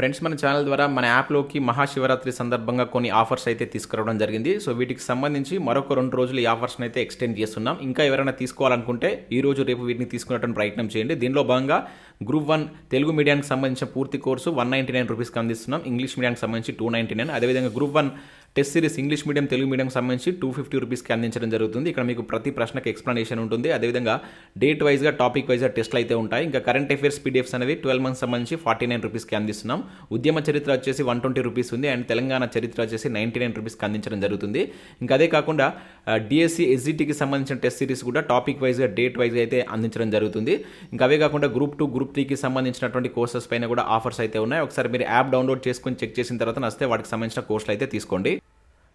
Friends మన channel ద్వారా మన యాప్లోకి మహాశివరాత్రి సందర్భంగా కొన్ని ఆఫర్స్ అయితే తీసుకురావడం జరిగింది. సో వీటికి సంబంధించి మరొక రెండు రోజులు ఈ ఆఫర్స్ని అయితే ఎక్స్టెండ్ చేస్తున్నాం. ఇంకా ఎవరైనా తీసుకోవాలనుకుంటే ఈ రోజు రేపు వీటిని తీసుకునేటువంటి ప్రయత్నం చేయండి. దీనిలో భాగంగా గ్రూప్ వన్ తెలుగు మీడియానికి సంబంధించిన పూర్తి కోర్సు వన్ నైంటీ నైన్ రూపీస్కి అందిస్తున్నాం. ఇంగ్లీష్ మీడియానికి సంబంధించి టూ నైంటీ నైన్. అదేవిధంగా group one test series English medium Telugu మీడియంకి సంబంధించి టూ ఫిఫ్టీ రూపీస్కి అందించడం జరుగుతుంది. ఇక్కడ మీకు ప్రతి ప్రశ్నకు ఎక్స్ప్లెనేషన్ ఉంటుంది. అదేవిధంగా డేట్ వైజ్గా టాపిక్ వైజ్గా టెస్ట్లు అయితే ఉంటాయి. ఇంకా కరెంట్ అఫైర్స్ పీడిఎఫ్స్ అనేవి ట్వెల్వ్ మంత్స్ సంబంధించి ఫార్టీ నైన్ రూపీస్కి అందిస్తున్నాం. ఉద్యమ చరిత్ర వచ్చేసి వన్ ట్వంటీ రూపీస్ ఉంది. అండ్ తెలంగాణ చరిత్ర వచ్చేసి నైంటీ నైన్ రూపీస్కి అందించడం జరుగుతుంది. ఇంకా అదే కాకుండా డిఎస్సి ఎస్జిటికి సంబంధించిన టెస్ట్ సిరీస్ కూడా టాపిక్ వైజ్గా డేట్ వైజ్గా అయితే అందించడం జరుగుతుంది. ఇంకా అవే కాకుండా గ్రూప్ టూ గ్రూప్ త్రీకి సంబంధించినటువంటి కోర్సెస్ పైన కూడా ఆఫర్స్ అయితే ఉన్నాయి. ఒకసారి మీరు యాప్ డౌన్లోడ్ చేసుకొని చెక్ చేసిన తర్వాత నస్తే వాటికి సంబంధించిన కోర్సులు అయితే తీసుకోండి.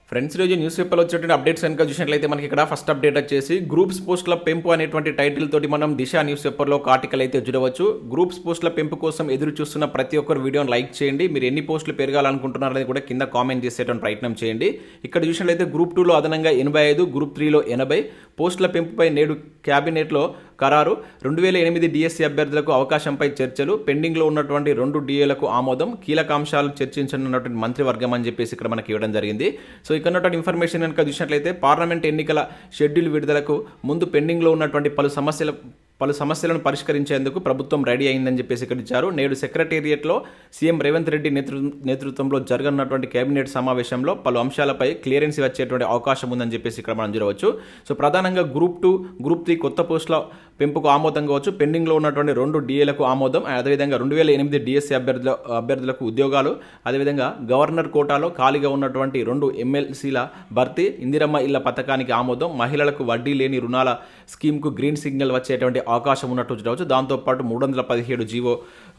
ఫ్రెండ్స్ రోజు న్యూస్ పేపర్లో వచ్చేటువంటి అప్డేట్స్ కనుక చూసినట్లయితే మనకి ఇక్కడ ఫస్ట్ అప్డేట్ వచ్చేసి గ్రూప్స్ పోస్టుల పెంపు అనేటువంటి టైటిల్ తోటి మనం దిశ న్యూస్ పేపర్లో ఒక ఆర్టికల్ అయితే చూడవచ్చు. గ్రూప్స్ పోస్టుల పెంపు కోసం ఎదురు చూస్తున్న ప్రతి ఒక్కరు వీడియోని లైక్ చేయండి. మీరు ఎన్ని పోస్టులు పెరగాలనుకుంటున్నారనేది కూడా కింద కామెంట్ చేసేటువంటి ప్రయత్నం చేయండి. ఇక్కడ చూసినట్లయితే గ్రూప్ టూలో అదనంగా ఎనభై ఐదు గ్రూప్ త్రీలో ఎనభై. పోస్టుల పెంపుపై నేడు క్యాబినెట్లో ఖరారు. రెండు వేల ఎనిమిది డిఎస్సి అభ్యర్థులకు అవకాశంపై చర్చలు. పెండింగ్లో ఉన్నటువంటి రెండు డిఏలకు ఆమోదం. కీలక అంశాలు చర్చించనున్నటువంటి మంత్రివర్గం అని చెప్పేసి ఇక్కడ మనకి ఇవ్వడం జరిగింది. సో ఇక్కడ ఉన్నటువంటి ఇన్ఫర్మేషన్ కనుక చూసినట్లయితే పార్లమెంట్ ఎన్నికల షెడ్యూల్ విడుదలకు ముందు పెండింగ్లో ఉన్నటువంటి పలు సమస్యల పలు సమస్యలను పరిష్కరించేందుకు ప్రభుత్వం రెడీ అయిందని చెప్పేసి ఇక్కడ ఇచ్చారు. నేడు సెక్రటేరియట్లో సీఎం రేవంత్ రెడ్డి నేతృ నేతృత్వంలో జరగనున్నటువంటి కేబినెట్ సమావేశంలో పలు అంశాలపై క్లియరెన్స్ వచ్చేటువంటి అవకాశం ఉందని చెప్పేసి ఇక్కడ మనం చూడవచ్చు. సో ప్రధానంగా గ్రూప్ టూ గ్రూప్ త్రీ కొత్త పోస్టుల పెంపుకు ఆమోదం కావచ్చు పెండింగ్లో ఉన్నటువంటి రెండు డిఏలకు ఆమోదం. అదేవిధంగా రెండు వేల ఎనిమిది డిఎస్సీ అభ్యర్థుల అభ్యర్థులకు ఉద్యోగాలు. అదేవిధంగా గవర్నర్ కోటాలో ఖాళీగా ఉన్నటువంటి రెండు ఎమ్మెల్సీల భర్తీ ఇందిరమ్మ ఇళ్ళ పథకానికి ఆమోదం. మహిళలకు వడ్డీ లేని రుణాల స్కీమ్కు గ్రీన్ సిగ్నల్ వచ్చేటువంటి అవకాశం ఉన్నట్టు చూడవచ్చు. దాంతోపాటు మూడు వందల పదిహేడు జీవో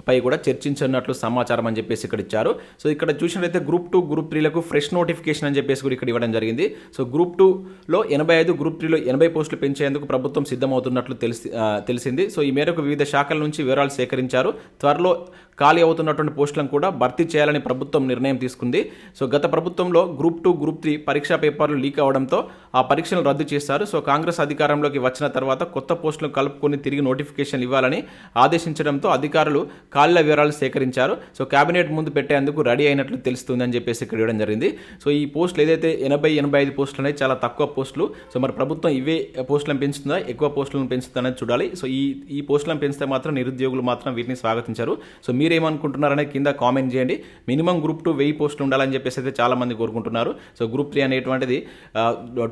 పై కూడా చర్చించనున్నట్లు సమాచారం అని చెప్పేసి ఇక్కడ ఇచ్చారు. సో ఇక్కడ చూసినట్లయితే గ్రూప్ టూ గ్రూప్ త్రీలకు ఫ్రెష్ నోటిఫికేషన్ అని చెప్పేసి కూడా ఇక్కడ ఇవ్వడం జరిగింది. సో గ్రూప్ టూలో ఎనభై ఐదు గ్రూప్ త్రీలో ఎనభై పోస్టులు పెంచేందుకు ప్రభుత్వం సిద్ధమవుతున్నట్లు తెలిసి తెలిసింది. సో ఈ మేరకు వివిధ శాఖల నుంచి వివరాలు సేకరించారు. త్వరలో ఖాళీ అవుతున్నటువంటి పోస్టులను కూడా భర్తీ చేయాలని ప్రభుత్వం నిర్ణయం తీసుకుంది. సో గత ప్రభుత్వంలో గ్రూప్ టూ గ్రూప్ త్రీ పరీక్షా పేపర్లు లీక్ అవడంతో ఆ పరీక్షలను రద్దు చేశారు. సో కాంగ్రెస్ అధికారంలోకి వచ్చిన తర్వాత కొత్త పోస్టులను కలుపుకొని తిరిగి నోటిఫికేషన్ ఇవ్వాలని ఆదేశించడంతో అధికారులు ఖాళీల వివరాలు సేకరించారు. సో కేబినెట్ ముందు పెట్టేందుకు రెడీ అయినట్లు తెలుస్తుందని చెప్పేసి ఇక్కడ ఇవ్వడం జరిగింది. సో ఈ పోస్టులు ఏదైతే ఎనభై ఎనభై ఐదు పోస్టులు ఉన్నాయి చాలా తక్కువ పోస్టులు. సో మరి ప్రభుత్వం ఇవే పోస్టులను పెంచుతుందా? ఎక్కువ పోస్టులను పెంచుతుందా చూడాలి. సో ఈ ఈ పోస్టులను పెంచితే మాత్రం నిరుద్యోగులు మాత్రం వీటిని స్వాగతించారు. సో మీరేమనుకుంటున్నారనే కింద కామెంట్ చేయండి. మినిమం గ్రూప్ టూ వెయ్యి పోస్టులు ఉండాలని చెప్పేసి అయితే చాలామంది కోరుకుంటున్నారు. సో గ్రూప్ త్రీ అనేటువంటిది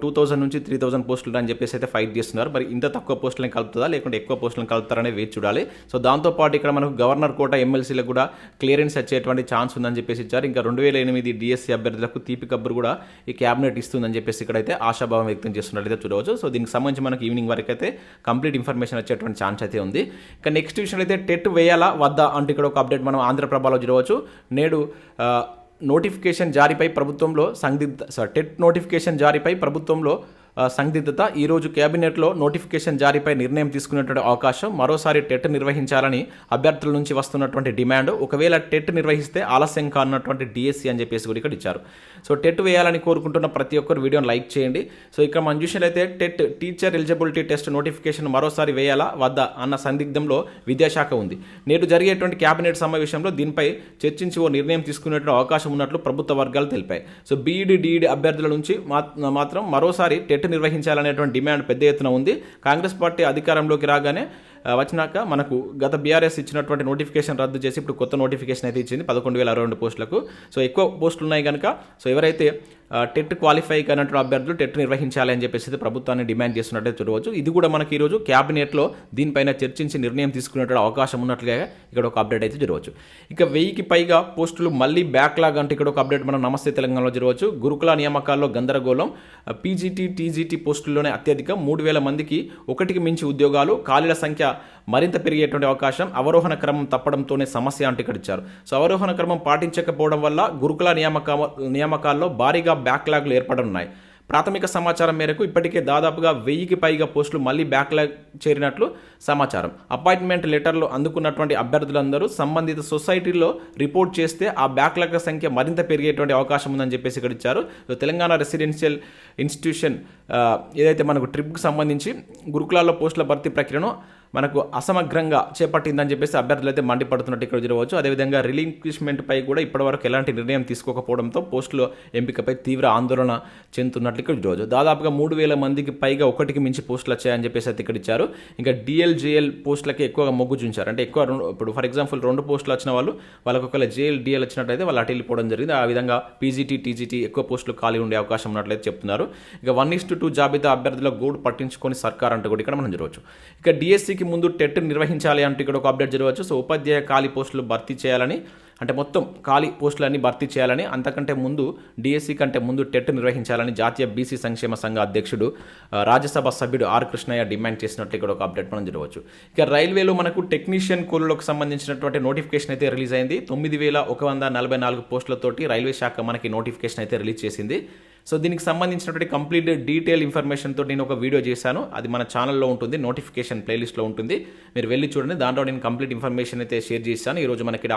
టూ థౌసండ్ నుంచి త్రీ థౌసండ్ పోస్టులు అని చెప్పేసి అయితే ఫైట్ చేస్తున్నారు. మరి ఇంత తక్కువ పోస్టులను కలుపుతుందా? లేకుంటే ఎక్కువ పోస్టులను కలుపుతారనే వేచి చూడాలి. సో దాంతోపాటు ఇక్కడ మనకు గవర్నర్ కోట ఎమ్మెల్సీలకు కూడా క్లియరెన్స్ వచ్చేటువంటి ఛాన్స్ ఉందని చెప్పేసి ఇచ్చారు. ఇంకా రెండు వేల ఎనిమిది డిఎస్సీ అభ్యర్థులకు తీపి కబ్బురు కూడా ఈ క్యాబినెట్ ఇస్తుందని చెప్పేసి ఇక్కడైతే ఆశాభావం వ్యక్తం చేస్తున్నట్లయితే చూడవచ్చు. సో దీనికి సంబంధించి మనకి ఈవినింగ్ వరకు అయితే కంప్లీట్ ఇన్ఫర్మేషన్ వచ్చేటువంటి ఛాన్స్ అయితే ఉంది. ఇంకా నెక్స్ట్ విషయం అయితే టెట్ వేయాలా వద్దా అంటే ఇక్కడ ఒక అప్డేట్ మనం ఆంధ్రప్రభలో చూడవచ్చు. నేడు నోటిఫికేషన్ జారీపై ప్రభుత్వంలో సందిగ్ధ సార్ టెట్ నోటిఫికేషన్ జారీపై ప్రభుత్వంలో సందిగ్ధత. ఈరోజు కేబినెట్లో నోటిఫికేషన్ జారీపై నిర్ణయం తీసుకునేటువంటి అవకాశం మరోసారి టెట్ నిర్వహించాలని అభ్యర్థుల నుంచి వస్తున్నటువంటి డిమాండ్. ఒకవేళ టెట్ నిర్వహిస్తే ఆలస్యం కానున్నటువంటి డిఎస్సి అని చెప్పేసి కూడా ఇక్కడ ఇచ్చారు. సో టెట్ వేయాలని కోరుకుంటున్న ప్రతి ఒక్కరు వీడియోని లైక్ చేయండి. సో ఇక్కడ మనం చూసినట్లయితే TET teacher eligibility test notification మరోసారి వేయాలా వద్దా అన్న సందిగ్ధంలో విద్యాశాఖ ఉంది. నేడు జరిగేటువంటి కేబినెట్ సమావేశంలో దీనిపై చర్చించి ఓ నిర్ణయం తీసుకునేటువంటి అవకాశం ఉన్నట్లు ప్రభుత్వ వర్గాలు తెలిపాయి. సో బీఈడి డిఈడి అభ్యర్థుల నుంచి మాత్రం మరోసారి టెట్ నిర్వహించాలనేటువంటి డిమాండ్ పెద్ద ఎత్తున ఉంది. కాంగ్రెస్ పార్టీ అధికారంలోకి రాగానే వచ్చినాక మనకు గత బీఆర్ఎస్ ఇచ్చినటువంటి నోటిఫికేషన్ రద్దు చేసి ఇప్పుడు కొత్త నోటిఫికేషన్ అయితే ఇచ్చింది పదకొండు వేల అరవై రెండు పోస్టులకు. సో ఎక్కువ పోస్టులు ఉన్నాయి కనుక సో ఎవరైతే టెట్ క్వాలిఫై కానటువంటి అభ్యర్థులు టెట్ నిర్వహించాలి అని చెప్పేసి ప్రభుత్వాన్ని డిమాండ్ చేస్తున్నట్టే చూడవచ్చు. ఇది కూడా మనకి ఈరోజు క్యాబినెట్లో దీనిపైన చర్చించి నిర్ణయం తీసుకునేటువంటి అవకాశం ఉన్నట్లుగా ఇక్కడ ఒక అప్డేట్ అయితే జరగవచ్చు ఇక వెయ్యికి పైగా పోస్టులు మళ్ళీ బ్యాక్లాగ్ అంటే ఇక్కడ ఒక అప్డేట్ మనం నమస్తే తెలంగాణలో జరగవచ్చు గురుకుల నియామకాల్లో గందరగోళం. పీజీటీ టీజీటీ పోస్టుల్లోనే అత్యధిక మూడు వేల మందికి ఒకటికి మించి ఉద్యోగాలు. ఖాళీల సంఖ్య మరింత పెరిగేటువంటి అవకాశం. అవరోహణ క్రమం తప్పడంతోనే సమస్య అంటే ఇక్కడ ఇచ్చారు. సో అవరోహణ క్రమం పాటించకపోవడం వల్ల గురుకుల నియామక నియామకాల్లో భారీగా బ్యాక్లాగ్లు ఏర్పడనున్నాయి. ప్రాథమిక సమాచారం మేరకు ఇప్పటికే దాదాపుగా వెయ్యికి పైగా పోస్టులు మళ్ళీ బ్యాక్లాగ్ చేరినట్లు సమాచారం. అపాయింట్మెంట్ లెటర్లు అందుకున్నటువంటి అభ్యర్థులందరూ సంబంధిత సొసైటీలో రిపోర్ట్ చేస్తే ఆ బ్యాక్లాగ్ల సంఖ్య మరింత పెరిగేటువంటి అవకాశం ఉందని చెప్పేసి ఇక్కడ ఇచ్చారు. తెలంగాణ రెసిడెన్షియల్ ఇన్స్టిట్యూషన్ ఏదైతే మనకు ట్రిప్కి సంబంధించి గురుకులాల్లో పోస్టుల భర్తీ ప్రక్రియను మనకు అసమగ్రంగా చేపట్టిందని చెప్పేసి అభ్యర్థులు అయితే మండిపడుతున్నట్టు ఇక్కడ జరగవచ్చు అదేవిధంగా రిలింక్విష్మెంట్పై కూడా ఇప్పటివరకు ఎలాంటి నిర్ణయం తీసుకోకపోవడంతో పోస్టుల ఎంపికపై తీవ్ర ఆందోళన చెందుతున్నట్లు ఇక్కడ చూడవచ్చు. దాదాపుగా మూడు వేల మందికి పైగా ఒకటికి మించి పోస్టులు వచ్చాయని చెప్పేసి అయితే ఇక్కడ ఇచ్చారు. ఇంకా డిఎల్ పోస్టులకి ఎక్కువగా మొగ్గు చూంచారు అంటే ఎక్కువ రెండు- ఇప్పుడు ఫర్ ఎగ్జాంపుల్ రెండు పోస్టులు వచ్చిన వాళ్ళు వాళ్ళకి ఒకవేళ జేఎల్ డిఎల్ వచ్చినట్టయితే వాళ్ళు అటు వెళ్ళిపోవడం జరిగింది. ఆ విధంగా పీజీటీ టీజీటీ ఎక్కువ పోస్టులు ఖాళీ ఉండే అవకాశం ఉన్నట్లయితే చెప్తున్నారు. ఇక వన్ ఇస్ టూ జాబితా అభ్యర్థుల గోడు పట్టించుకొని సర్కార్ అంటూ కూడా ఇక్కడ మనం చూడవచ్చు. ఇక డిఎస్సికి ముందు టెట్ నిర్వహించాలి అంటే ఇక్కడ ఒక అప్డేట్ జరగవచ్చు. సో ఉపాధ్యాయ ఖాళీ పోస్టులు భర్తీ చేయాలని అంటే మొత్తం ఖాళీ పోస్టులన్నీ భర్తీ చేయాలని అంతకంటే ముందు డిఎస్సి కంటే ముందు టెట్ నిర్వహించాలని జాతీయ బీసీ సంక్షేమ సంఘ అధ్యక్షుడు రాజ్యసభ సభ్యుడు ఆర్ కృష్ణయ్య డిమాండ్ చేసినట్లు ఇక్కడ ఒక అప్డేట్ మనం చూడవచ్చు ఇక రైల్వేలో మనకు టెక్నీషియన్ కోలులకు సంబంధించినటువంటి నోటిఫికేషన్ అయితే రిలీజ్ అయింది. తొమ్మిది వేల ఒక వంద నలభై నాలుగు పోస్టులతోటి రైల్వే శాఖ మనకి నోటిఫికేషన్ అయితే రిలీజ్ చేసింది. సో దీనికి సంబంధించినటువంటి కంప్లీట్ డీటెయిల్ ఇన్ఫర్మేషన్తో నేను ఒక వీడియో చేశాను. అది మన ఛానల్లో ఉంటుంది నోటిఫికేషన్ ప్లేలిస్ట్లో ఉంటుంది. మీరు వెళ్ళి చూడండి దాంట్లో నేను కంప్లీట్ ఇన్ఫర్మేషన్ అయితే షేర్ చేశాను. ఈరోజు మనకి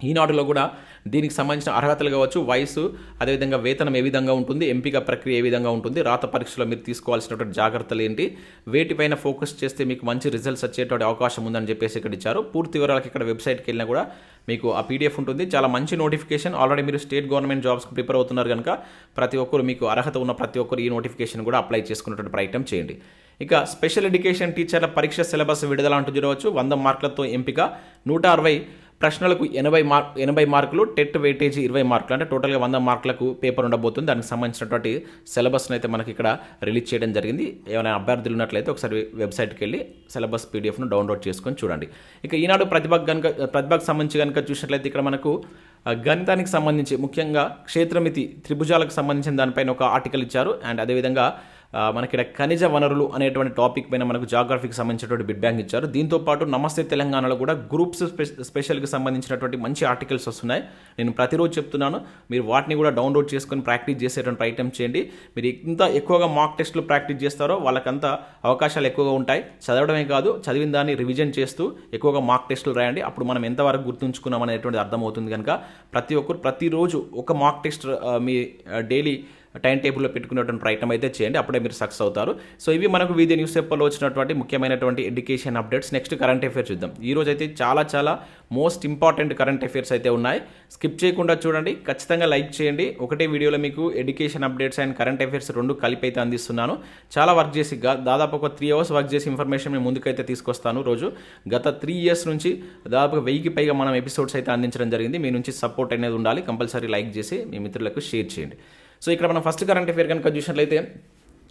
ఈనాడులో కూడా దీనికి సంబంధించిన అర్హతలు కావచ్చు వయసు అదేవిధంగా వేతనం ఏ విధంగా ఉంటుంది ఎంపిక ప్రక్రియ ఏ విధంగా ఉంటుంది రాత పరీక్షలో మీరు తీసుకోవాల్సినటువంటి జాగ్రత్తలు ఏంటి వేటిపైన ఫోకస్ చేస్తే మీకు మంచి రిజల్ట్స్ వచ్చేటువంటి అవకాశం ఉందని చెప్పేసి ఇక్కడ ఇచ్చారు. పూర్తి వివరాలకి ఇక్కడ వెబ్సైట్కి వెళ్ళినా కూడా మీకు ఆ పీడిఎఫ్ ఉంటుంది. చాలా మంచి నోటిఫికేషన్. ఆల్రెడీ మీరు స్టేట్ గవర్నమెంట్ జాబ్స్కి ప్రిపేర్ అవుతున్నారు కనుక ప్రతి ఒక్కరు మీకు అర్హత ఉన్న ప్రతి ఒక్కరు ఈ నోటిఫికేషన్ కూడా అప్లై చేసుకున్నటువంటి ప్రయత్నం చేయండి. ఇక స్పెషల్ ఎడ్యుకేషన్ టీచర్ల పరీక్ష సిలబస్ విడుదల అంటూ చూడవచ్చు వంద మార్కులతో ఎంపిక. నూట అరవై ప్రశ్నలకు ఎనభై మార్క్ ఎనభై మార్కులు టెట్ వెయిటేజీ ఇరవై మార్కులు అంటే టోటల్గా వంద మార్కులకు పేపర్ ఉండబోతుంది. దానికి సంబంధించినటువంటి సిలబస్ని అయితే మనకి ఇక్కడ రిలీజ్ చేయడం జరిగింది. ఏమైనా అభ్యర్థులు ఉన్నట్లయితే ఒకసారి వెబ్సైట్కి వెళ్ళి సిలబస్ పీడిఎఫ్ను డౌన్లోడ్ చేసుకొని చూడండి. ఇక ఈనాడు ప్రతిభకు కనుక ప్రతిభకు సంబంధించి కనుక చూసినట్లయితే ఇక్కడ మనకు గణితానికి సంబంధించి ముఖ్యంగా క్షేత్రమితి త్రిభుజాలకు సంబంధించిన దానిపైన ఒక ఆర్టికల్ ఇచ్చారు. అండ్ అదేవిధంగా మనకి ఇక్కడ ఖనిజ వనరులు అనేటువంటి టాపిక్ పైన మనకు జాగ్రఫీకి సంబంధించినటువంటి బిడ్ బ్యాంక్ ఇచ్చారు. దీంతో పాటు నమస్తే తెలంగాణలో కూడా గ్రూప్స్ స్పె- స్పెషల్కి సంబంధించినటువంటి మంచి ఆర్టికల్స్ వస్తున్నాయి. నేను ప్రతిరోజు చెప్తున్నాను. మీరు వాటిని కూడా డౌన్లోడ్ చేసుకొని ప్రాక్టీస్ చేసేటువంటి ప్రయత్నం చేయండి. మీరు ఇంత ఎక్కువగా మాక్ టెస్ట్లు ప్రాక్టీస్ చేస్తారో వాళ్ళకంత అవకాశాలు ఎక్కువగా ఉంటాయి. చదవడమే కాదు చదివిన దాన్ని రివిజన్ చేస్తూ ఎక్కువగా మాక్ టెస్టులు రాయండి. అప్పుడు మనం ఎంతవరకు గుర్తుంచుకున్నాం అనేటువంటి అర్థమవుతుంది కనుక ప్రతి ఒక్కరు ప్రతిరోజు ఒక మాక్ టెస్ట్ మీ డైలీ టైం టేబుల్లో పెట్టుకునేటువంటి ప్రయత్నం అయితే చేయండి. అప్పుడే మీరు సక్సెస్ అవుతారు. సో ఇవి మనకు వివిధ న్యూస్ పేపర్లో వచ్చినటువంటి ముఖ్యమైనటువంటి education updates next current affairs చూద్దాం. ఈ రోజు అయితే చాలా చాలా మోస్ట్ ఇంపార్టెంట్ కరెంట్ అఫైర్స్ అయితే ఉన్నాయి. స్కిప్ చేయకుండా చూడండి. ఖచ్చితంగా లైక్ చేయండి. ఒకటే వీడియోలో మీకు education updates and current affairs రెండు కలిపి అయితే అందిస్తున్నాను. చాలా వర్క్ చేసి దాదాపు ఒక త్రీ అవర్స్ వర్క్ చేసి ఇన్ఫర్మేషన్ మేము ముందుకైతే తీసుకొస్తాను రోజు. గత త్రీ ఇయర్స్ నుంచి దాదాపు వెయ్యికి పైగా మనం ఎపిసోడ్స్ అయితే అందించడం జరిగింది. మీ నుంచి సపోర్ట్ అనేది ఉండాలి. కంపల్సరీ లైక్ చేసి మీ మిత్రులకు షేర్ చేయండి. సో ఇక్కడ మనం ఫస్ట్ కరెంట్ అఫేర్ కనుక చూసినట్లయితే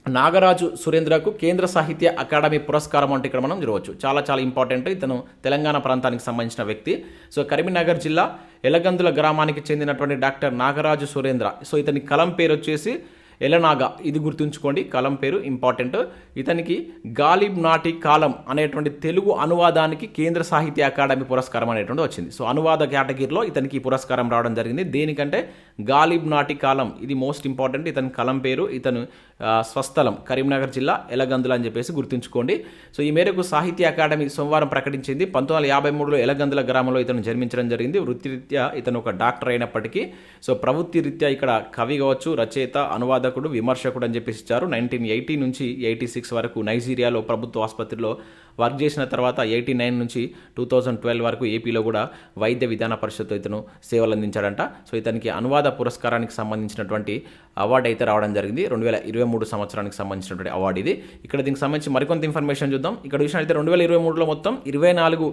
నాగరాజు సురేంద్రకు కేంద్ర సాహిత్య అకాడమీ పురస్కారం అంటే ఇక్కడ మనం చూడవచ్చు. చాలా చాలా ఇంపార్టెంట్ ఇతను తెలంగాణ ప్రాంతానికి సంబంధించిన వ్యక్తి. సో కరీంనగర్ జిల్లా ఎలగందుల గ్రామానికి చెందినటువంటి డాక్టర్ నాగరాజు సురేంద్ర. సో ఇతని కలం పేరు వచ్చేసి ఎలనాగా ఇది గుర్తుంచుకోండి కలం పేరు ఇంపార్టెంట్. ఇతనికి గాలిబ్ నాటి కాలం అనేటువంటి తెలుగు అనువాదానికి కేంద్ర సాహిత్య అకాడమీ పురస్కారం అనేటువంటి వచ్చింది. సో అనువాద కేటగిరీలో ఇతనికి పురస్కారం రావడం జరిగింది. దేనికంటే గాలిబ్ నాటి కాలం ఇది మోస్ట్ ఇంపార్టెంట్. ఇతని కలం పేరు ఇతను స్వస్థలం కరీంనగర్ జిల్లా ఎలగందుల అని చెప్పేసి గుర్తుంచుకోండి. సో ఈ మేరకు సాహిత్య అకాడమీ సోమవారం ప్రకటించింది. పంతొమ్మిది వందల యాభై మూడులో ఎలగందుల గ్రామంలో ఇతను జన్మించడం జరిగింది. వృత్తిరీత్యా ఇతను ఒక డాక్టర్ అయినప్పటికీ. సో ప్రవృత్తి రీత్యా ఇక్కడ కవి కావచ్చు రచయిత అనువాద అనువాదకుడు విమర్శకుడు అని చెప్పేసి ఇచ్చారు. నైన్టీన్ ఎయిటీ నుంచి ఎయిటీ సిక్స్ వరకు నైజీరియాలో ప్రభుత్వ ఆసుపత్రిలో వర్క్ చేసిన తర్వాత ఎయిటీ నైన్ నుంచి టూ థౌజండ్ ట్వెల్వ్ వరకు ఏపీలో కూడా వైద్య విధాన పరిషత్ ఇతను సేవలు అందించాడంట. సో ఇతనికి అనువాద పురస్కారానికి సంబంధించినటువంటి అవార్డు అయితే రావడం జరిగింది. రెండు వేల ఇరవై మూడు సంవత్సరానికి సంబంధించినటువంటి అవార్డు ఇది. ఇక్కడ దీనికి సంబంధించి మరికొంత ఇన్ఫర్మేషన్ చూద్దాం. ఇక్కడ చూసినట్లయితే రెండు వేల ఇరవై మూడులో మొత్తం ఇరవై నాలుగు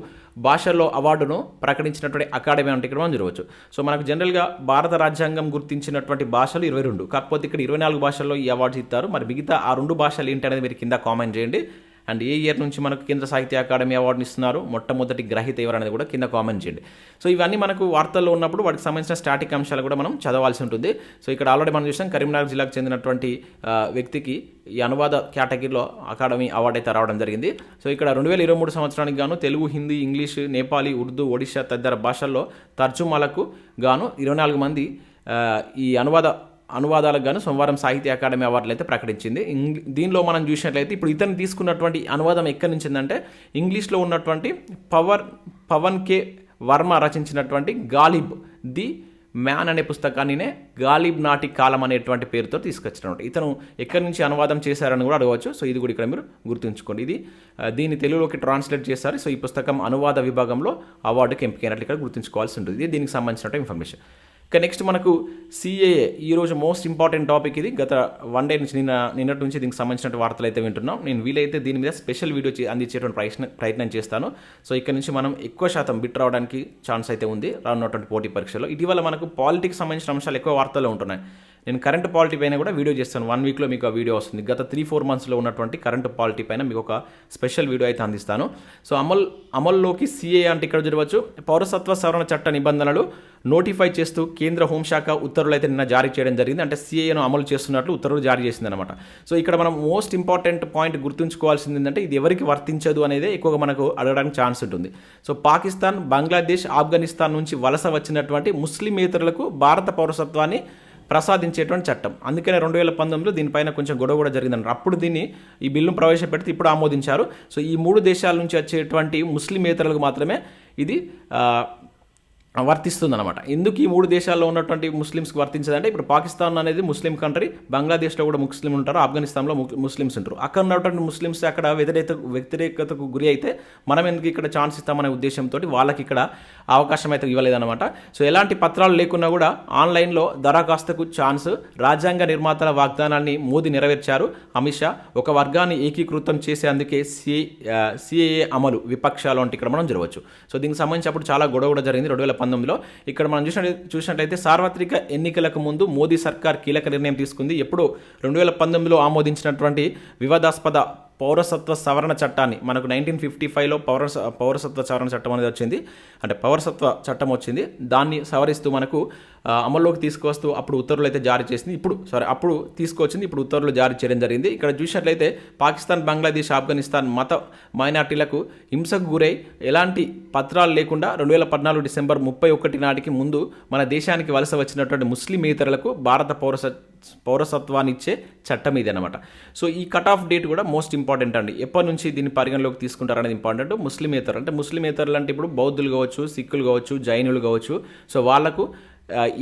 భాషల్లో అవార్డును ప్రకటించినటువంటి అకాడమీ అంటే ఇక్కడ మనం చూడవచ్చు. సో మనకు జనరల్గా భారత రాజ్యాంగం గుర్తించినటువంటి భాషలు ఇరవై రెండు. కాకపోతే ఇక్కడ ఇరవై నాలుగు భాషల్లో ఈ అవార్డ్స్ ఇస్తారు. మరి మిగతా ఆ రెండు భాషలు ఏంటి అనేది మీరు కింద కామెంట్ చేయండి. అండ్ ఏ ఇయర్ నుంచి మనకు కేంద్ర సాహిత్య అకాడమీ అవార్డుని ఇస్తున్నారు? మొట్టమొదటి గ్రహీత ఎవరనేది కూడా కింద కామెంట్ చేయండి. సో ఇవన్నీ మనకు వార్తల్లో ఉన్నప్పుడు వాటికి సంబంధించిన స్టాటిక్ అంశాలు కూడా మనం చదవాల్సి ఉంటుంది. సో ఇక్కడ ఆల్రెడీ మనం చూసాం కరీంనగర్ జిల్లాకు చెందినటువంటి వ్యక్తికి ఈ అనువాద కేటగిరీలో అకాడమీ అవార్డు అయితే రావడం జరిగింది. సో ఇక్కడ రెండు వేల ఇరవై మూడు సంవత్సరానికి గాను తెలుగు హిందీ ఇంగ్లీష్ నేపాలీ ఉర్దూ ఒడిషా తదితర భాషల్లో తర్జుమాలకు గాను ఇరవై నాలుగు మంది ఈ అనువాద అనువాదాలకు గాను సోమవారం సాహిత్య అకాడమీ అవార్డులు అయితే ప్రకటించింది. దీనిలో మనం చూసినట్లయితే ఇప్పుడు ఇతను తీసుకున్నటువంటి అనువాదం ఎక్కడి నుంచి అంటే ఇంగ్లీష్లో ఉన్నటువంటి పవర్ పవన్ కే వర్మ రచించినటువంటి గాలిబ్ ది మ్యాన్ అనే పుస్తకాన్నినే గాలిబ్ నాటి కాలం అనేటువంటి పేరుతో తీసుకొచ్చినటువంటి. ఇతను ఎక్కడి నుంచి అనువాదం చేశారని కూడా అడగవచ్చు. సో ఇది కూడా ఇక్కడ మీరు గుర్తుంచుకోండి. ఇది దీన్ని తెలుగులోకి ట్రాన్స్లేట్ చేశారు. సో ఈ పుస్తకం అనువాద విభాగంలో అవార్డుకి ఎంపికైనట్లు ఇక్కడ గుర్తుంచుకోవాల్సి ఉంటుంది. దీనికి సంబంధించిన ఇన్ఫర్మేషన్. ఇక నెక్స్ట్ మనకు సిఏఏ ఈరోజు మోస్ట్ ఇంపార్టెంట్ టాపిక్ ఇది. గత వన్ డే నుంచి నిన్న నిన్నటి నుంచి దీనికి సంబంధించిన వార్తలు అయితే వింటున్నాం. నేను వీలైతే దీని మీద స్పెషల్ వీడియో అందించేటువంటి ప్రయత్నం ప్రయత్నం చేస్తాను. సో ఇక్కడ నుంచి మనం ఎక్కువ శాతం బిట్ రావడానికి ఛాన్స్ అయితే ఉంది రానున్నటువంటి పోటీ పరీక్షలో. ఇటీవల మనకు పాలిటిక్స్ సంబంధించిన అంశాలు ఎక్కువ వార్తలు ఉంటున్నాయి. నేను కరెంట్ పాలిటీ పైన కూడా వీడియో చేస్తాను. వన్ వీక్లో మీకు ఆ వీడియో వస్తుంది. గత త్రీ ఫోర్ మంత్స్లో ఉన్నటువంటి కరెంట్ పాలిటీ పైన మీకు ఒక స్పెషల్ వీడియో అయితే అందిస్తాను. సో అమల్ అమల్లోకి సీఏ అంటే ఇక్కడ చూడవచ్చు. పౌరసత్వ సవరణ చట్ట నిబంధనలు నోటిఫై చేస్తూ కేంద్ర హోంశాఖ ఉత్తర్వులు అయితే నిన్న జారీ చేయడం జరిగింది. అంటే సీఏను అమలు చేస్తున్నట్లు ఉత్తర్వులు జారీ చేసింది అనమాట సో ఇక్కడ మనం మోస్ట్ ఇంపార్టెంట్ పాయింట్ గుర్తుంచుకోవాల్సింది ఏంటంటే ఇది ఎవరికి వర్తించదు అనేది ఎక్కువగా మనకు అడగడానికి ఛాన్స్ ఉంటుంది. సో పాకిస్తాన్ బంగ్లాదేశ్ ఆఫ్ఘనిస్తాన్ నుంచి వలస వచ్చినటువంటి ముస్లిమేతరులకు భారత పౌరసత్వాన్ని ప్రసాదించేటువంటి చట్టం. అందుకనే రెండు వేల పంతొమ్మిదిలో దీనిపైన కొంచెం గొడవ కూడా జరిగిందన్నారు. అప్పుడు దీన్ని ఈ బిల్లును ప్రవేశపెడితే ఇప్పుడు ఆమోదించారు. సో ఈ మూడు దేశాల నుంచి వచ్చేటువంటి ముస్లిమేతరులకు మాత్రమే ఇది వర్తిస్తుందన్నమాట. ఎందుకు ఈ మూడు దేశాల్లో ఉన్నటువంటి ముస్లిమ్స్కి వర్తించదంటే ఇప్పుడు పాకిస్తాన్ అనేది ముస్లిం కంట్రీ బంగ్లాదేశ్లో కూడా ముస్లిం ఉంటారు ఆఫ్ఘనిస్తాన్లో ముస్లిమ్స్ ఉంటారు. అక్కడ ఉన్నటువంటి ముస్లిమ్స్ అక్కడ వ్యతిరేక వ్యతిరేకతకు గురి అయితే మనం ఎందుకు ఇక్కడ ఛాన్స్ ఇస్తామనే ఉద్దేశంతో వాళ్ళకి ఇక్కడ అవకాశం అయితే ఇవ్వలేదన్నమాట. సో ఎలాంటి పత్రాలు లేకున్నా కూడా ఆన్లైన్లో దరఖాస్తుకు ఛాన్స్ రాజ్యాంగ నిర్మాతల వాగ్దానాన్ని మోదీ నెరవేర్చారు. అమిత్ షా ఒక వర్గాన్ని ఏకీకృతం చేసేందుకే సి సిఏఏ అమలు విపక్షాలు అంటే ఇక్కడ మనం జరగవచ్చు. సో దీనికి సంబంధించి అప్పుడు చాలా గొడవ కూడా జరిగింది. రెండు వేల పంతొమ్మిదిలో. ఇక్కడ మనం చూసినట్టు చూసినట్లయితే సార్వత్రిక ఎన్నికలకు ముందు మోదీ సర్కార్ కీలక నిర్ణయం తీసుకుంది. ఎప్పుడు రెండు వేల పంతొమ్మిదిలో ఆమోదించినటువంటి వివాదాస్పద పౌరసత్వ సవరణ చట్టాన్ని మనకు నైన్టీన్ ఫిఫ్టీ ఫైవ్లో పౌర పౌరసత్వ సవరణ చట్టం అనేది వచ్చింది. అంటే పౌరసత్వ చట్టం వచ్చింది. దాన్ని సవరిస్తూ మనకు అమల్లోకి తీసుకొస్తూ అప్పుడు ఉత్తర్వులు అయితే జారీ చేసింది. ఇప్పుడు సారీ అప్పుడు తీసుకొచ్చింది ఇప్పుడు ఉత్తర్వులు జారీ చేయడం జరిగింది. ఇక్కడ చూసినట్లయితే పాకిస్తాన్ బంగ్లాదేశ్ ఆఫ్ఘనిస్తాన్ మత మైనార్టీలకు హింసకు గురై ఎలాంటి పత్రాలు లేకుండా రెండు వేల పద్నాలుగు డిసెంబర్ ముప్పై ఒకటి నాటికి ముందు మన దేశానికి వలస వచ్చినటువంటి ముస్లిం ఇతరులకు భారత పౌరస పౌరసత్వాన్ని ఇచ్చే చట్టం ఇది అనమాట సో ఈ కట్ ఆఫ్ డేట్ కూడా మోస్ట్ ఇంపార్టెంట్ అండి. ఎప్పటి నుంచి దీన్ని పరిగణలోకి తీసుకుంటారనేది ఇంపార్టెంట్ ముస్లిమేతరులు అంటే ముస్లిమేతరులు అంటే ఇప్పుడు బౌద్ధులు కావచ్చు సిక్కులు కావచ్చు జైనులు కావచ్చు. సో వాళ్ళకు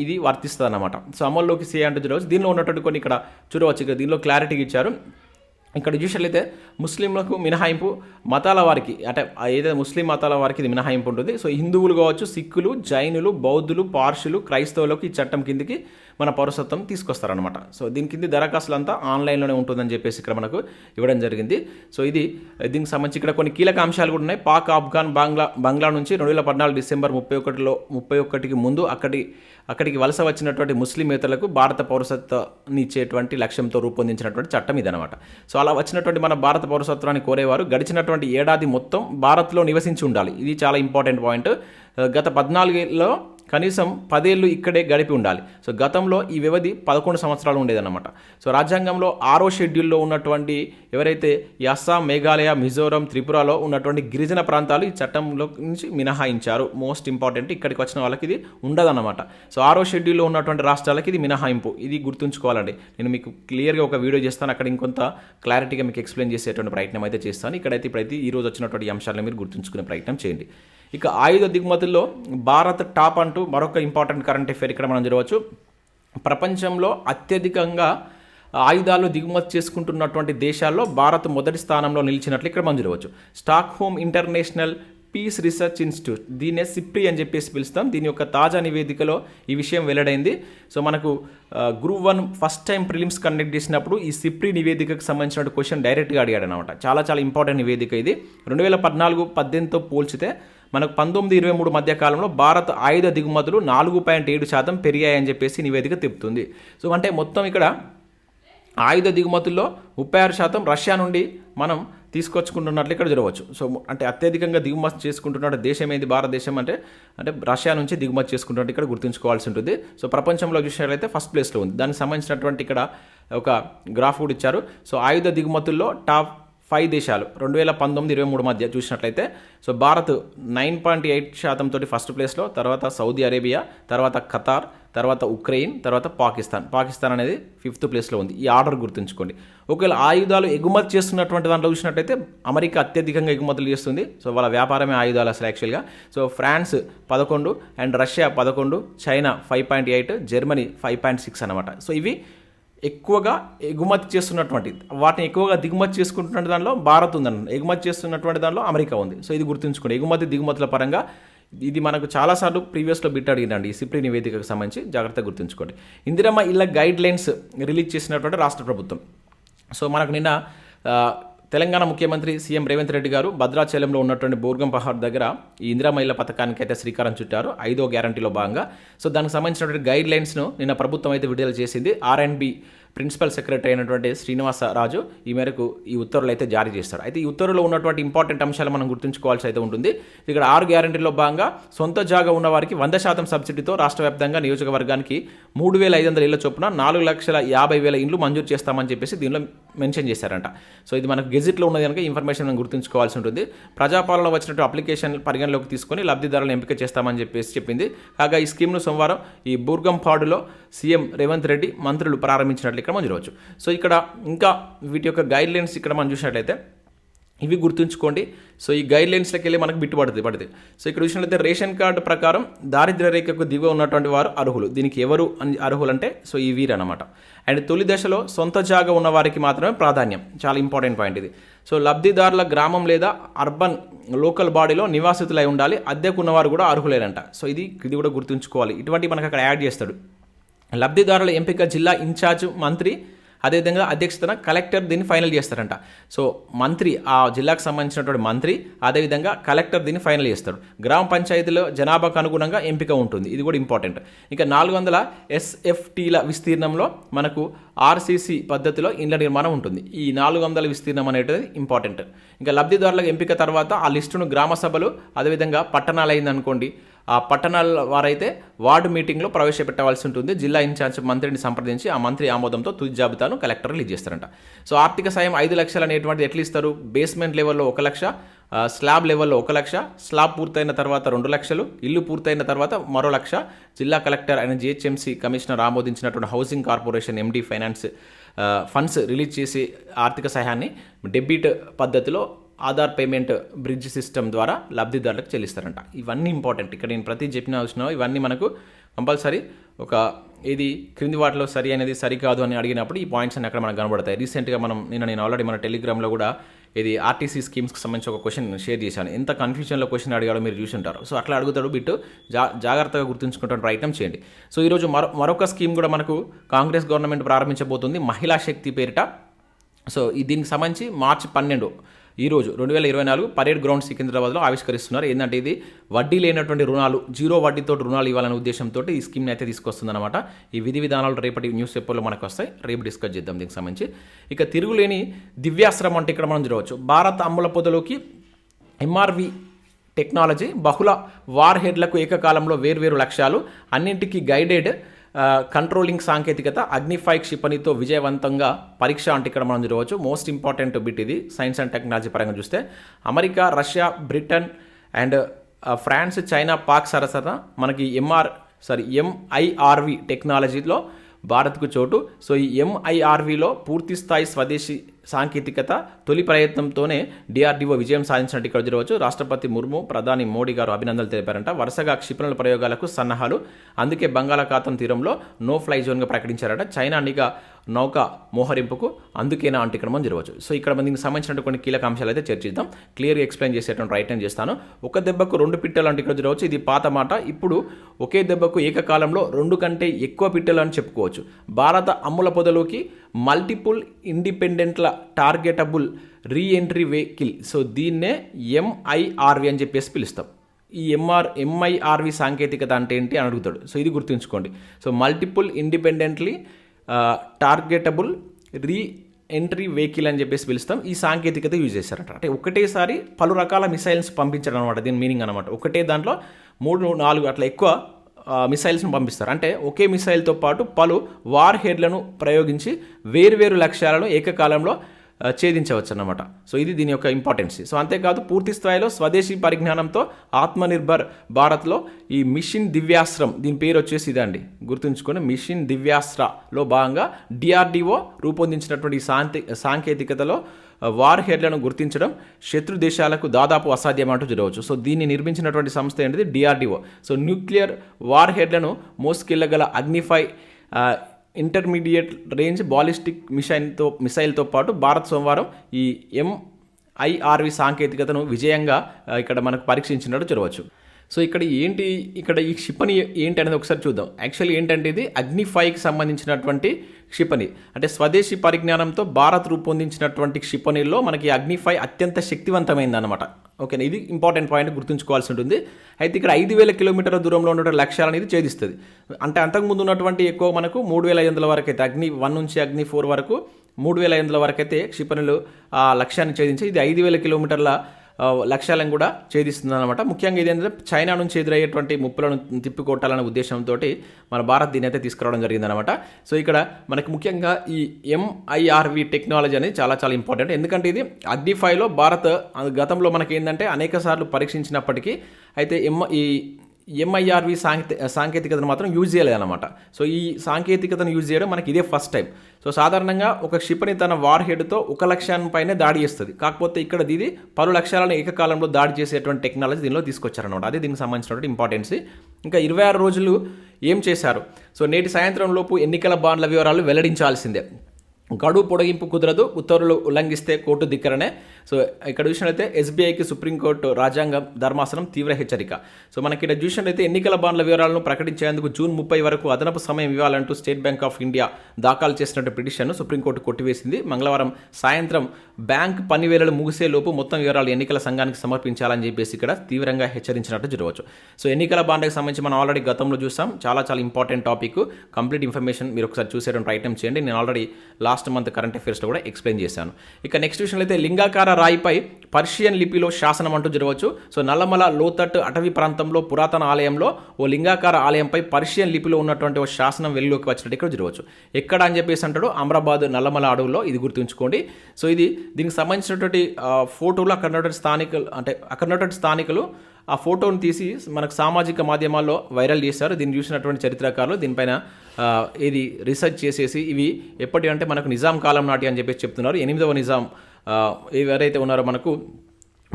ఇది వర్తిస్తుంది అనమాట సో అమల్లోకి సే అంటే చూడవచ్చు దీనిలో ఉన్నటువంటి కొన్ని ఇక్కడ చూడవచ్చు ఇక్కడ దీనిలో క్లారిటీగా ఇచ్చారు. ఇక్కడ చూసినట్లయితే ముస్లింలకు మినహాయింపు మతాల వారికి అంటే ఏదైతే ముస్లిం మతాల వారికి ఇది మినహాయింపు ఉంటుంది. సో హిందువులు కావచ్చు సిక్కులు జైనులు బౌద్ధులు పార్షులు క్రైస్తవులకు ఈ చట్టం కిందికి మన పౌరసత్వం తీసుకొస్తారనమాట సో దీని కింది దరఖాస్తులంతా ఆన్లైన్లోనే ఉంటుందని చెప్పేసి ఇక్కడ మనకు ఇవ్వడం జరిగింది. సో ఇది దీనికి సంబంధించి ఇక్కడ కొన్ని కీలక అంశాలు కూడా ఉన్నాయి. పాక్ ఆఫ్ఘాన్ బంగ్లా బంగ్లా నుంచి రెండు వేల పద్నాలుగు డిసెంబర్ ముప్పై ఒకటిలో ముప్పై ఒకటికి ముందు అక్కడి అక్కడికి వలస వచ్చినటువంటి ముస్లిమేతలకు భారత పౌరసత్వాన్ని ఇచ్చేటువంటి లక్ష్యంతో రూపొందించినటువంటి చట్టం ఇదనమాట సో అలా వచ్చినటువంటి మన భారత పౌరసత్వాన్ని కోరేవారు. గడిచినటువంటి ఏడాది మొత్తం భారత్లో నివసించి ఉండాలి. ఇది చాలా ఇంపార్టెంట్ పాయింట్. గత పద్నాలుగులో కనీసం పదేళ్ళు ఇక్కడే గడిపి ఉండాలి. సో గతంలో ఈ వ్యవధి పదకొండు సంవత్సరాలు ఉండేదన్నమాట. సో రాజ్యాంగంలో ఆరో షెడ్యూల్లో ఉన్నటువంటి ఎవరైతే ఈ అస్సాం మేఘాలయ మిజోరం త్రిపురలో ఉన్నటువంటి గిరిజన ప్రాంతాలు ఈ చట్టంలో నుంచి మినహాయించారు. మోస్ట్ ఇంపార్టెంట్ ఇక్కడికి వచ్చిన వాళ్ళకి ఇది ఉండదన్నమాట. సో ఆరో షెడ్యూల్లో ఉన్నటువంటి రాష్ట్రాలకి ఇది మినహాయింపు. ఇది గుర్తుంచుకోవాలండి. నేను మీకు క్లియర్గా ఒక వీడియో చేస్తాను. అక్కడ ఇంకొంత క్లారిటీగా మీకు ఎక్స్ప్లెయిన్ చేసేటువంటి ప్రయత్నం అయితే చేస్తాను. ఇక్కడైతే ఇప్పుడైతే ఈ రోజు వచ్చినటువంటి అంశాలను మీరు గుర్తుంచుకునే ప్రయత్నం చేయండి. ఇక ఆయుధ దిగుమతుల్లో భారత్ టాప్ అంటూ మరొక ఇంపార్టెంట్ కరెంట్ అఫేర్ ఇక్కడ మనం చూడవచ్చు ప్రపంచంలో అత్యధికంగా ఆయుధాలు దిగుమతి చేసుకుంటున్నటువంటి దేశాల్లో భారత్ మొదటి స్థానంలో నిలిచినట్లు ఇక్కడ మనం చూడవచ్చు Stockholm international peace research institute దీన్నే సిప్రి అని చెప్పేసి పిలుస్తాం. దీని యొక్క తాజా నివేదికలో ఈ విషయం వెల్లడైంది. సో మనకు group one first time prelims conduct చేసినప్పుడు ఈ సిప్రి నివేదికకు సంబంధించిన క్వశ్చన్ డైరెక్ట్గా అడిగాడు అనమాట చాలా చాలా ఇంపార్టెంట్ నివేదిక ఇది. రెండు వేల పద్నాలుగు పద్దెనిమిదితో పోల్చితే మనకు పంతొమ్మిది ఇరవై మూడు మధ్య కాలంలో భారత్ ఆయుధ దిగుమతులు నాలుగు పాయింట్ ఏడు శాతం పెరిగాయని చెప్పేసి నివేదిక చెప్తుంది సో అంటే మొత్తం ఇక్కడ ఆయుధ దిగుమతుల్లో ముప్పై ఆరు శాతం రష్యా నుండి మనం తీసుకొచ్చుకుంటున్నట్లు ఇక్కడ చూడవచ్చు. సో అంటే అత్యధికంగా దిగుమతి చేసుకుంటున్న దేశం ఏది? భారతదేశం అంటే అంటే రష్యా నుంచి దిగుమతి చేసుకుంటున్నట్టు ఇక్కడ గుర్తుంచుకోవాల్సి ఉంటుంది. సో ప్రపంచంలో చూసినట్లయితే ఫస్ట్ ప్లేస్లో ఉంది. దానికి సంబంధించినటువంటి ఇక్కడ ఒక గ్రాఫ్ కూడా ఇచ్చారు. సో ఆయుధ దిగుమతుల్లో టాప్ ఫైవ్ దేశాలు. రెండు వేల పంతొమ్మిది ఇరవై మూడు మధ్య చూసినట్లయితే so Bharat nine point eight శాతం తోటి ఫస్ట్ ప్లేస్లో తర్వాత సౌదీ అరేబియా తర్వాత ఖతార్ తర్వాత ఉక్రెయిన్ తర్వాత పాకిస్తాన్. పాకిస్తాన్ అనేది ఫిఫ్త్ ప్లేస్లో ఉంది. ఈ ఆర్డర్ గుర్తుంచుకోండి. ఒకవేళ ఆయుధాలు ఎగుమతి చేస్తున్నటువంటి దాంట్లో చూసినట్టయితే అమెరికా అత్యధికంగా ఎగుమతులు చేస్తుంది. సో వాళ్ళ వ్యాపారమే ఆయుధాలు అసలు యాక్చువల్గా సో ఫ్రాన్స్ పదకొండు అండ్ రష్యా పదకొండు China five point eight Germany five point six అనమాట సో ఇవి ఎక్కువగా ఎగుమతి చేస్తున్నటువంటి వాటిని ఎక్కువగా దిగుమతి చేసుకుంటున్న దానిలో భారత్ ఉందన్న ఎగుమతి చేస్తున్నటువంటి దానిలో అమెరికా ఉంది. సో ఇది గుర్తుంచుకోండి. ఎగుమతి దిగుమతుల పరంగా ఇది మనకు చాలాసార్లు ప్రీవియస్లో బిట్ అడిగినండి. ఈ సిప్రీ నివేదికకు సంబంధించి జాగ్రత్తగా గుర్తుంచుకోండి. ఇందిరమ్మ ఇళ్ళ గైడ్ లైన్స్ రిలీజ్ చేసినటువంటి రాష్ట్ర ప్రభుత్వం. సో మనకు నిన్న తెలంగాణ ముఖ్యమంత్రి సీఎం రేవంత్ రెడ్డి గారు భద్రాచలంలో ఉన్నటువంటి బోర్గం పహాడ్ దగ్గర ఈ ఇందిరామహిళ పథకానికి అయితే శ్రీకారం చుట్టారు. ఐదో గ్యారంటీలో భాగంగా. సో దానికి సంబంధించినటువంటి గైడ్ లైన్స్ను నిన్న ప్రభుత్వం అయితే విడుదల చేసింది. R and B principal secretary అయినటువంటి శ్రీనివాస రాజు ఈ మేరకు ఈ ఉత్తర్వులు అయితే జారీ చేస్తారు అయితే ఈ ఉత్తర్వులో ఉన్నటువంటి ఇంపార్టెంట్ అంశాలు మనం గుర్తుంచుకోవాల్సి అయితే ఉంటుంది. ఇక్కడ ఆరు గ్యారంటీలో భాగంగా సొంత జాగా ఉన్న వారికి వంద శాతం సబ్సిడీతో రాష్ట్ర వ్యాప్తంగా నియోజకవర్గానికి మూడు వేల ఐదు వందల ఇళ్ళ చొప్పున నాలుగు లక్షల యాభై వేల ఇండ్లు మంజూరు చేస్తామని చెప్పేసి దీనిలో మెన్షన్ చేశారంట. సో ఇది మనకు గెజిట్లో ఉన్నది కనుక ఇన్ఫర్మేషన్ మనం గుర్తుంచుకోవాల్సి ఉంటుంది. ప్రజాపాలన వచ్చినట్టు అప్లికేషన్ పరిగణలోకి తీసుకొని లబ్ధిదారులను ఎంపిక చేస్తామని చెప్పేసి చెప్పింది. కాగా ఈ స్కీమ్ను సోమవారం ఈ బూర్గంపాడులో సీఎం రేవంత్ రెడ్డి మంత్రులు ప్రారంభించినట్లు ఇక్కడ మనం చూడవచ్చు. సో ఇక్కడ ఇంకా వీటి యొక్క గైడ్ లైన్స్ ఇక్కడ మనం చూసినట్లయితే ఇవి గుర్తుంచుకోండి. సో ఈ గైడ్ లైన్స్లోకి వెళ్ళి మనకు బిట్టు పడుతుంది. పడుతుంది సో ఇక్కడ చూసినట్లయితే రేషన్ కార్డు ప్రకారం దారిద్ర రేఖకు దిగువ ఉన్నటువంటి వారు అర్హులు. దీనికి ఎవరు అర్హులు అంటే సో ఈ వీరు అనమాట అండ్ తొలి దశలో సొంత జాగా ఉన్న వారికి మాత్రమే ప్రాధాన్యం. చాలా ఇంపార్టెంట్ పాయింట్ ఇది. సో లబ్ధిదారుల గ్రామం లేదా అర్బన్ లోకల్ బాడీలో నివాసితులై ఉండాలి. అద్దెకు ఉన్నవారు కూడా అర్హులేనంట సో ఇది ఇది కూడా గుర్తుంచుకోవాలి. ఇటువంటి మనకు అక్కడ యాడ్ చేస్తాడు. లబ్ధిదారుల ఎంపిక జిల్లా ఇన్ఛార్జ్ మంత్రి అదేవిధంగా అధ్యక్షతన కలెక్టర్ దీన్ని ఫైనల్ చేస్తారంట. సో మంత్రి ఆ జిల్లాకు సంబంధించినటువంటి మంత్రి అదేవిధంగా కలెక్టర్ దీన్ని ఫైనల్ చేస్తాడు గ్రామ పంచాయతీలో జనాభాకు అనుగుణంగా ఎంపిక ఉంటుంది. ఇది కూడా ఇంపార్టెంట్. ఇంకా నాలుగు వందల ఎస్ఎఫ్టీల విస్తీర్ణంలో మనకు ఆర్సీసీ పద్ధతిలో ఇండ్ల నిర్మాణం ఉంటుంది. ఈ నాలుగు వందల విస్తీర్ణం అనేది ఇంపార్టెంట్ ఇంకా లబ్ధిదారుల ఎంపిక తర్వాత ఆ లిస్టును గ్రామ సభలు అదేవిధంగా పట్టణాలు అయిందనుకోండి ఆ పట్టణాల వారైతే వార్డు మీటింగ్లో ప్రవేశపెట్టవలసి ఉంటుంది. జిల్లా ఇన్ఛార్జ్ మంత్రిని సంప్రదించి ఆ మంత్రి ఆమోదంతో తుది జాబితాను కలెక్టర్ రిలీజ్ చేస్తారంట. సో ఆర్థిక సాయం ఐదు లక్షలు అనేటువంటిది ఎట్లా ఇస్తారు? బేస్మెంట్ లెవెల్లో ఒక లక్ష స్లాబ్ లెవెల్లో ఒక లక్ష స్లాబ్ పూర్తయిన తర్వాత రెండు లక్షలు ఇల్లు పూర్తయిన తర్వాత మరో లక్ష. జిల్లా కలెక్టర్ అయిన GHMC commissioner ఆమోదించినటువంటి housing corporation MD finance funds release చేసి ఆర్థిక సహాయాన్ని డెబిట్ పద్ధతిలో ఆధార్ పేమెంట్ బ్రిడ్జ్ సిస్టమ్ ద్వారా లబ్ధిదారులకు చెల్లిస్తారంట. ఇవన్నీ ఇంపార్టెంట్. ఇక్కడ నేను ప్రతి చెప్పిన అవసరం ఇవన్నీ మనకు కంపల్సరీ ఒక ఇది క్రింది వాటిలో సరి అనేది సరికాదు అని అడిగినప్పుడు ఈ పాయింట్స్ అన్ని అక్కడ మనకు కనబడతాయి. రీసెంట్గా మనం నిన్న నేను ఆల్రెడీ మన టెలిగ్రామ్లో కూడా ఇది ఆర్టీసీ స్కీమ్స్కి సంబంధించి ఒక క్వశ్చన్ షేర్ చేశాను. ఎంత కన్ఫ్యూజన్లో క్వశ్చన్ అడిగాడో మీరు చూసి ఉంటారు సో అట్లా అడుగుతాడు బిట్టు. జా జాగ్రత్తగా గుర్తుంచుకుంటాను ప్రయత్నం చేయండి. సో ఈరోజు మరో మరొక స్కీమ్ కూడా మనకు కాంగ్రెస్ గవర్నమెంట్ ప్రారంభించబోతుంది. మహిళా శక్తి పేరిట. సో దీనికి సంబంధించి మార్చి పన్నెండు ఈరోజు రెండు వేల ఇరవై నాలుగు పరేడ్ గ్రౌండ్ సికింద్రాబాద్లో ఆవిష్కరిస్తున్నారు. ఏంటంటే ఇది వడ్డీ లేనటువంటి రుణాలు జీరో వడ్డీతో రుణాలు ఇవ్వాలనే ఉద్దేశంతో ఈ స్కీమ్ని అయితే తీసుకొస్తుందన్నమాట. ఈ విధి విధానాలు రేపటి న్యూస్ పేపర్లో మనకు వస్తాయి. రేపు డిస్కస్ చేద్దాం దీనికి సంబంధించి. ఇక తిరుగులేని దివ్యాశ్రమం అంటే ఇక్కడ మనం చూడవచ్చు. భారత్ అమ్ముల పొదలోకి ఎంఆర్వి టెక్నాలజీ బహుళ వార్ హెడ్లకు ఏకకాలంలో వేర్వేరు లక్ష్యాలు అన్నింటికీ గైడెడ్ కంట్రోలింగ్ సాంకేతికత అగ్నిఫై క్షిపణితో విజయవంతంగా పరీక్ష అంటే ఇక్కడ మనం చూడవచ్చు. మోస్ట్ ఇంపార్టెంట్ బిట్ ఇది సైన్స్ అండ్ టెక్నాలజీ పరంగా చూస్తే. America Russia Britain and France China Pak సరసన మనకి ఎంఆర్ సారీ ఎంఐఆర్వి టెక్నాలజీలో భారత్కు చోటు. సో ఈ ఎంఐఆర్విలో పూర్తి స్థాయి స్వదేశీ సాంకేతికత తొలి ప్రయత్నంతోనే డిఆర్డీఓ విజయం సాధించినట్టు ఇక్కడ చూడవచ్చు. రాష్ట్రపతి ముర్ము ప్రధాని మోడీ గారు అభినందనలు తెలిపారంట. వరుసగా క్షిపణుల ప్రయోగాలకు సన్నాహాలు. అందుకే బంగాళాఖాతం తీరంలో నో ఫ్లై జోన్గా ప్రకటించారట. చైనా నిఘా నౌక మోహరింపుకు అందుకేనా అంటే ఇక్కడ మనం జరగవచ్చు. సో ఇక్కడ దీనికి సంబంధించిన కొన్ని కీలక అంశాలు అయితే చర్చిద్దాం. క్లియర్గా ఎక్స్ప్లెయిన్ చేసేటువంటి ప్రయత్నం చేస్తాను. ఒక దెబ్బకు రెండు పిట్టలు అంటే ఇక్కడ జరగవచ్చు. ఇది పాత మాట. ఇప్పుడు ఒకే దెబ్బకు ఏకకాలంలో రెండు కంటే ఎక్కువ పిట్టలు అని చెప్పుకోవచ్చు. భారత అమ్ముల పొదలోకి multiple independently targetable re-entry vehicle. So దీన్నే ఎంఐఆర్వి అని చెప్పేసి పిలుస్తాం. ఈ ఎంఆర్ ఎంఐఆర్వి సాంకేతికత అంటే ఏంటి అని అడుగుతాడు. సో ఇది గుర్తుంచుకోండి. So multiple independently targetable re-entry vehicle అని చెప్పేసి పిలుస్తాం. ఈ సాంకేతికత యూజ్ చేశారట. అంటే ఒకటేసారి పలు రకాల మిసైల్స్ పంపించడం అనమాట దీని మీనింగ్ అనమాట ఒకటే దాంట్లో మూడు నాలుగు అట్లా ఎక్కువ మిసైల్స్ను పంపిస్తారు. అంటే ఒకే మిసైల్తో పాటు పలు వార్ హెడ్లను ప్రయోగించి వేరువేరు లక్ష్యాలను ఏకకాలంలో ఛేదించవచ్చు అన్నమాట సో ఇది దీని యొక్క ఇంపార్టెన్స్ సో అంతేకాదు పూర్తి స్థాయిలో స్వదేశీ పరిజ్ఞానంతో ఆత్మనిర్భర్ భారత్లో ఈ మిషన్ దివ్యాస్త్రం దీని పేరు వచ్చేసి ఇదండి గుర్తుంచుకొని మిషన్ దివ్యాస్త్రలో భాగంగా డిఆర్డిఓ రూపొందించినటువంటి ఈ శాంతి సాంకేతికతలో వార్ హెడ్లను గుర్తించడం శత్రు దేశాలకు దాదాపు అసాధ్యం అంటూ జరగవచ్చు. సో దీన్ని నిర్మించినటువంటి సంస్థ ఏంటిది? డిఆర్డిఓ సో న్యూక్లియర్ వార్ హెడ్లను మోసుకెళ్ళగల అగ్నిఫై ఇంటర్మీడియట్ రేంజ్ బాలిస్టిక్ మిసైల్తో మిసైల్తో పాటు భారత్ సోమవారం ఈ ఎంఐఆర్వి సాంకేతికతను విజయంగా ఇక్కడ మనకు పరీక్షించినట్టు చూడవచ్చు. సో ఇక్కడ ఏంటి ఇక్కడ ఈ క్షిపణి ఏంటి అనేది ఒకసారి చూద్దాం. యాక్చువల్లీ ఏంటంటే ఇది అగ్నిఫైకి సంబంధించినటువంటి క్షిపణి. అంటే స్వదేశీ పరిజ్ఞానంతో భారత్ రూపొందించినటువంటి క్షిపణిలో మనకి అగ్నిఫై అత్యంత శక్తివంతమైంది అనమాట ఓకేనా ఇది ఇంపార్టెంట్ పాయింట్ గుర్తుంచుకోవాల్సి ఉంటుంది. అయితే ఇక్కడ ఐదు వేల కిలోమీటర్ల దూరంలో ఉన్న లక్ష్యాలు అనేది ఛేదిస్తుంది. అంటే అంతకుముందు ఉన్నటువంటి ఎక్కువ మనకు మూడు వేల ఐదు వందల వరకు అయితే అగ్ని వన్ నుంచి అగ్ని ఫోర్ వరకు మూడు వేల ఐదు వందల వరకు అయితే క్షిపణులు ఆ లక్ష్యాన్ని ఛేదించి ఇది ఐదు వేల కిలోమీటర్ల లక్ష్యాలను కూడా ఛేదిస్తుందన్నమాట. ముఖ్యంగా ఇది ఏంటంటే చైనా నుంచి ఎదురయ్యేటువంటి ముప్పులను తిప్పికొట్టాలనే ఉద్దేశంతో మన భారత్ దీని అయితే తీసుకురావడం జరిగిందనమాట సో ఇక్కడ మనకి ముఖ్యంగా ఈ ఎంఐఆర్వి టెక్నాలజీ అనేది చాలా చాలా ఇంపార్టెంట్ ఎందుకంటే ఇది అగ్నిఫైలో భారత్ గతంలో మనకి ఏంటంటే అనేక సార్లు పరీక్షించినప్పటికీ అయితే ఎం ఈ ఎంఐఆర్వి సాంకేతి సాంకేతికతను మాత్రం యూజ్ చేయలేదన్నమాట. సో ఈ సాంకేతికతను యూజ్ చేయడం మనకి ఇదే ఫస్ట్ టైం. సో సాధారణంగా ఒక క్షిపణి తన వార్ హెడ్తో ఒక లక్ష్యాన్పైనే దాడి చేస్తుంది. కాకపోతే ఇక్కడ ఇది పలు లక్ష్యాలను ఏకకాలంలో దాడి చేసేటువంటి టెక్నాలజీ దీనిలో తీసుకొచ్చారనమాట అదే దీనికి సంబంధించినటువంటి ఇంపార్టెన్స్ ఇంకా ఇరవై ఆరు రోజులు ఏం చేశారు? సో నేటి సాయంత్రం లోపు ఎన్నికల బాండ్ల వివరాలు వెల్లడించాల్సిందే. గడువు పొడిగింపు కుదరదు ఉత్తర్వులు ఉల్లంఘిస్తే కోర్టు దిక్కరనే సో ఇక్కడ చూసినట్లయితే ఎస్బీఐకి సుప్రీంకోర్టు రాజ్యాంగం ధర్మాసనం తీవ్ర హెచ్చరిక. సో మనకి ఇక్కడ చూసినట్లయితే ఎన్నికల బాండ్ల వివరాలను ప్రకటించేందుకు జూన్ ముప్పై వరకు అదనపు సమయం ఇవ్వాలంటూ స్టేట్ బ్యాంక్ ఆఫ్ ఇండియా దాఖలు చేసినట్టు పిటిషన్ను సుప్రీంకోర్టు కొట్టివేసింది. మంగళవారం సాయంత్రం బ్యాంక్ పనివేళలు ముగిసే లోపు మొత్తం వివరాలు ఎన్నికల సంఘానికి సమర్పించాలని చెప్పేసి ఇక్కడ తీవ్రంగా హెచ్చరించినట్టు జరగవచ్చు. సో ఎన్నికల బాండ్కి సంబంధించి మనం ఆల్రెడీ గతంలో చూసాం. చాలా చాలా ఇంపార్టెంట్ టాపిక్. కంప్లీట్ ఇన్ఫర్మేషన్ మీరు ఒకసారి చూసేటువంటి ఐటమ్ చేయండి. నేను ఆల్రెడీ లాస్ట్ మంత్ కరెంట్ అఫేర్స్లో కూడా ఎక్స్ప్లెయిన్ చేశాను. ఇక నెక్స్ట్ విషయంలో అయితే లింగాకార రాయిపై పర్షియన్ లిపిలో శాసనం అంటూ జరగవచ్చు. సో నల్లమల లోతట్టు అటవీ ప్రాంతంలో పురాతన ఆలయంలో ఓ లింగాకార ఆలయంపై పర్షియన్ లిపిలో ఉన్నటువంటి ఓ శాసనం వెలుగులోకి వచ్చినట్టు ఇక్కడ జరగవచ్చు. ఎక్కడ అని చెప్పేసి అంటాడు? అమరాబాద్ నల్లమల అడవుల్లో. ఇది గుర్తుంచుకోండి. సో ఇది దీనికి సంబంధించినటువంటి ఫోటోలు అక్కడ ఉన్నటువంటి స్థానికులు అంటే అక్కడ ఉన్నటువంటి స్థానికులు ఆ ఫోటోను తీసి మనకు సామాజిక మాధ్యమాల్లో వైరల్ చేశారు. దీన్ని చూసినటువంటి చరిత్రకారులు దీనిపైన ఇది రీసెర్చ్ చేసేసి ఇవి ఎప్పటి అంటే మనకు నిజాం కాలం నాటి అని చెప్పేసి చెప్తున్నారు. ఎనిమిదవ నిజాం ఎవరైతే ఉన్నారో మనకు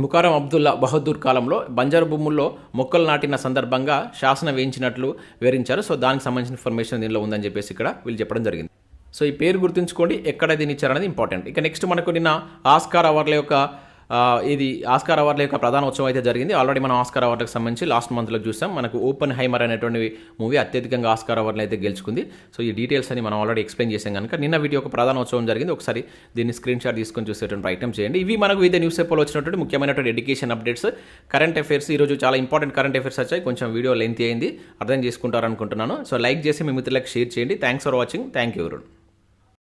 ముకారం అబ్దుల్లా బహదూర్ కాలంలో బంజరు భూముల్లో మొక్కలు నాటిన సందర్భంగా శాసనం వేయించినట్లు వివరించారు. సో దానికి సంబంధించిన ఇన్ఫర్మేషన్ దీనిలో ఉందని చెప్పేసి ఇక్కడ వీళ్ళు చెప్పడం జరిగింది. సో ఈ పేరు గుర్తుంచుకోండి. ఎక్కడ దీన్ని ఇచ్చారనేది ఇంపార్టెంట్. ఇక నెక్స్ట్ మనకు నిన్న ఆస్కార్ అవర్ల యొక్క ఇది ఆస్కార్ అవార్డుల యొక్క ప్రధాన ఉత్సవం అయితే జరిగింది. ఆల్రెడీ మనం ఆస్కార్ అవార్డులకు సంబంధించి లాస్ట్ మంత్లో చూసాం. మనకు ఓపెన్ హైమర్ అనేటువంటి మూవీ అత్యధికంగా ఆస్కార్ అవార్డులు అయితే గెలుచుకుంది. సో ఈ డీటెయిల్స్ అని మనం ఆల్రెడీ ఎక్స్ప్లెయిన్ చేసాం కనుక నిన్న వీటి ఒక ప్రధాన ఉత్సవం జరిగింది. ఒకసారి దీన్ని స్క్రీన్ షాట్ తీసుకొని చూసేటువంటి ప్రయత్నం చేయండి. ఇవి మనకు ఇదే న్యూస్ పేపర్లో వచ్చినటువంటి ముఖ్యమైనటువంటి ఎడ్యుకేషన్ అప్డేట్స్ కరెంట్ అఫైర్స్ ఈరోజు చాలా ఇంపార్టెంట్ కరెంట్ అఫైర్స్ వచ్చాయి. కొంచెం వీడియో లెంత్ అయింది. అర్థం చేసుకుంటారనుకుంటున్నాను. సో లైక్ చేసి మీ మిత్రులకు షేర్ చేయండి. Thanks for watching thank you